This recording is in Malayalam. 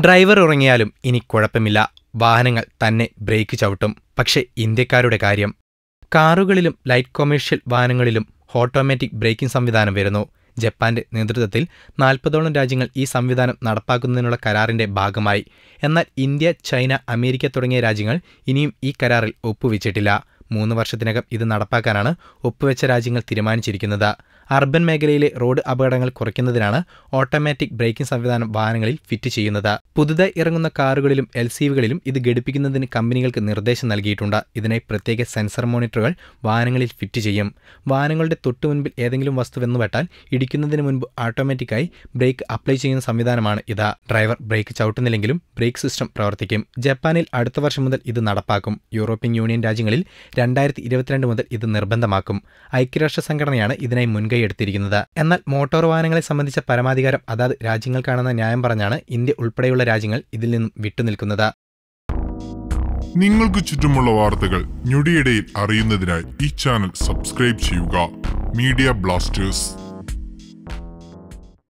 ഡ്രൈവർ ഉറങ്ങിയാലും ഇനി കുഴപ്പമില്ല. വാഹനങ്ങൾ തന്നെ ബ്രേക്ക് ചവിട്ടും. പക്ഷേ ഇന്ത്യക്കാരുടെ കാര്യം. കാറുകളിലും ലൈറ്റ് കൊമേഴ്ഷ്യൽ വാഹനങ്ങളിലും ഓട്ടോമാറ്റിക് ബ്രേക്കിംഗ് സംവിധാനം വരുന്നു. ജപ്പാന്റെ നേതൃത്വത്തിൽ നാൽപ്പതോളം രാജ്യങ്ങൾ ഈ സംവിധാനം നടപ്പാക്കുന്നതിനുള്ള കരാറിന്റെ ഭാഗമായി. എന്നാൽ ഇന്ത്യ ചൈന അമേരിക്ക തുടങ്ങിയ രാജ്യങ്ങൾ ഇനിയും ഈ കരാറിൽ ഒപ്പുവെച്ചിട്ടില്ല. മൂന്ന് വർഷത്തിനകം ഇത് നടപ്പാക്കാനാണ് ഒപ്പുവെച്ച രാജ്യങ്ങൾ തീരുമാനിച്ചിരിക്കുന്നത്. അർബൻ മേഖലയിലെ റോഡ് അപകടങ്ങൾ കുറയ്ക്കുന്നതിനാണ് ഓട്ടോമാറ്റിക് ബ്രേക്കിംഗ് സംവിധാനം വാഹനങ്ങളിൽ ഫിറ്റ് ചെയ്യുന്നത്. പുതുതായി ഇറങ്ങുന്ന കാറുകളിലും എൽ സിവികളിലും ഇത് ഘടിപ്പിക്കുന്നതിന് കമ്പനികൾക്ക് നിർദ്ദേശം നൽകിയിട്ടുണ്ട്. ഇതിനായി പ്രത്യേക സെൻസർ മോണിറ്ററുകൾ വാഹനങ്ങളിൽ ഫിറ്റ് ചെയ്യും. വാഹനങ്ങളുടെ തൊട്ടു മുൻപിൽ ഏതെങ്കിലും വസ്തു വെന്നുപെട്ടാൽ ഇടിക്കുന്നതിന് മുൻപ് ഓട്ടോമാറ്റിക്കായി ബ്രേക്ക് അപ്ലൈ ചെയ്യുന്ന സംവിധാനമാണ് ഇത്. ഡ്രൈവർ ബ്രേക്ക് ചവിട്ടുന്നില്ലെങ്കിലും ബ്രേക്ക് സിസ്റ്റം പ്രവർത്തിക്കും. ജപ്പാനിൽ അടുത്ത വർഷം മുതൽ ഇത് നടപ്പാക്കും. യൂറോപ്യൻ യൂണിയൻ രാജ്യങ്ങളിൽ രണ്ടായിരത്തി മുതൽ ഇത് നിർബന്ധമാക്കും. ഐക്യരാഷ്ട്ര സംഘടനയാണ് ഇതിനായി മുൻകൈ എടുത്തിരിക്കുന്നത്. എന്നാൽ മോട്ടോർ വാഹനങ്ങളെ സംബന്ധിച്ച പരമാധികാരം അതാത് രാജ്യങ്ങൾക്കാണെന്ന ന്യായം പറഞ്ഞാണ് ഇന്ത്യ ഉൾപ്പെടെയുള്ള രാജ്യങ്ങൾ ഇതിൽ നിന്നും വിട്ടുനിൽക്കുന്നത് നിങ്ങൾക്ക് ചുറ്റുമുള്ള വാർത്തകൾ ഞൊടിയിടയിൽ അറിയുന്നതിനായി ഈ ചാനൽ സബ്സ്ക്രൈബ് ചെയ്യുക. Media blasters.